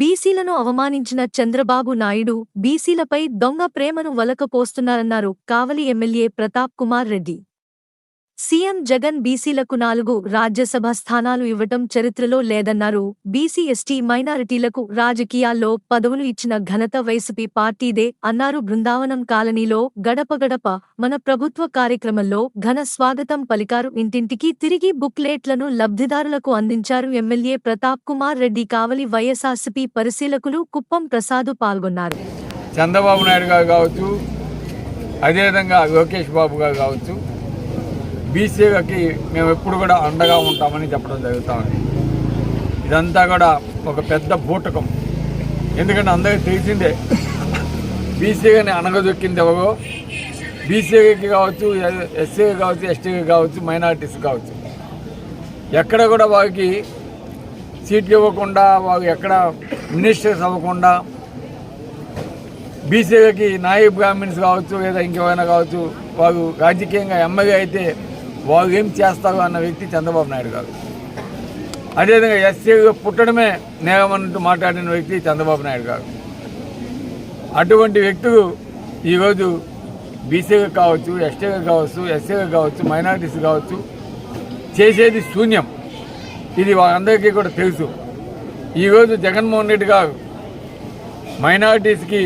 బీసీలను అవమానించిన చంద్రబాబు నాయుడు బీసీలపై దొంగ ప్రేమను వలకపోస్తున్నారన్నారు కావలి ఎమ్మెల్యే ప్రతాప్ కుమార్ రెడ్డి. సీఎం జగన్ బీసీలకు నాలుగు రాజ్యసభ స్థానాలు ఇవ్వటం చరిత్రలో లేదన్నారు. బీసీ ఎస్టీ మైనారిటీలకు రాజకీయాల్లో పదవులు ఇచ్చిన ఘనత వైసీపీ పార్టీదే అన్నారు బృందావనం కాలనీలో గడపగడప మన ప్రభుత్వ కార్యక్రమంలో ఘన స్వాగతం పలికారు. ఇంటింటికి తిరిగి బుక్లెట్లను లబ్ధిదారులకు అందించారు ఎమ్మెల్యే ప్రతాప్ కుమార్ రెడ్డి. కావలి వైఎస్ఆర్సీపీ పరిశీలకులు కుప్పం ప్రసాదు పాల్గొన్నారు. చంద్రబాబు నాయుడు గారు కావచ్చు అదేవిధంగా లోకేష్ బాబు గారు కావచ్చు బీసీకి మేము ఎప్పుడు కూడా అండగా ఉంటామని చెప్పడం జరుగుతుంది. ఇదంతా కూడా ఒక పెద్ద బూటకం. ఎందుకంటే అందరికీ తెలిసిందే బీసీగాని అనగదొక్కింది ఎవరో? బీసీకి కావచ్చు ఎస్సీకి కావచ్చు ఎస్టీకి కావచ్చు మైనార్టీస్ కావచ్చు. ఎక్కడ కూడా వారికి సీట్లు ఇవ్వకుండా వారు ఎక్కడ మినిస్టర్స్ అవ్వకుండా బీసీకి నాయబ్ బ్రాహ్మిన్స్ కావచ్చు లేదా ఇంకేమైనా కావచ్చు వారు రాజకీయంగా ఎమ్మెల్యే అయితే ఏం చేస్తారు అన్న వ్యక్తి చంద్రబాబు నాయుడు గారు. అదేవిధంగా ఎస్సీగా పుట్టడమే నేరమన్నట్టు మాట్లాడిన వ్యక్తి చంద్రబాబు నాయుడు గారు. అటువంటి వ్యక్తులు ఈరోజు బీసీగా కావచ్చు ఎస్టీగా కావచ్చు ఎస్సీగా కావచ్చు మైనారిటీస్ కావచ్చు చేసేది శూన్యం. ఇది వాళ్ళందరికీ కూడా తెలుసు. ఈరోజు జగన్మోహన్ రెడ్డి గారు మైనారిటీస్కి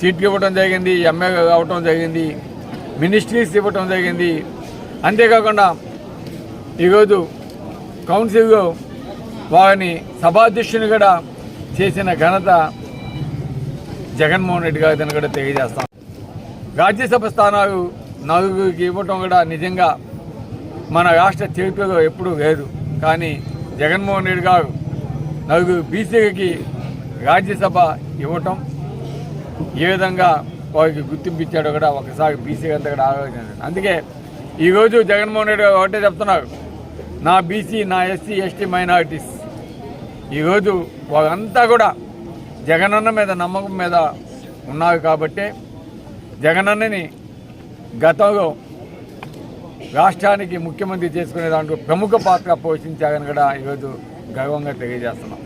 సీట్లు ఇవ్వడం జరిగింది ఎమ్మెల్యే కావటం జరిగింది మినిస్ట్రీస్ ఇవ్వటం జరిగింది అంతేకాకుండా ఈరోజు కౌన్సిల్లో వారిని సభాధ్యక్షుని కూడా చేసిన ఘనత జగన్మోహన్ రెడ్డి గారిని కూడా తెలియజేస్తాం రాజ్యసభ స్థానాలు నలుగురికి ఇవ్వటం కూడా నిజంగా మన రాష్ట్ర చరిత్రలో ఎప్పుడూ లేదు కానీ జగన్మోహన్ రెడ్డి గారు నలుగురు బీసీలకి రాజ్యసభ ఇవ్వటం ఏ విధంగా వారికి గుర్తింపు ఇచ్చాడో కూడా ఒకసారి బీసీ అంతా కూడా ఆలోచించండి అందుకే ఈరోజు జగన్మోహన్ రెడ్డి గారు ఒకటే చెప్తున్నారు. నా బీసీ నా ఎస్సీ ఎస్టీ మైనారిటీస్ ఈరోజు వాళ్ళంతా కూడా జగనన్న మీద నమ్మకం మీద ఉన్నారు కాబట్టే జగనన్నని గతంలో రాష్ట్రానికి ముఖ్యమంత్రి చేసుకునే దాంట్లో ప్రముఖ పాత్ర పోషించారని కూడా ఈరోజు గర్వంగా తెలియజేస్తున్నాం.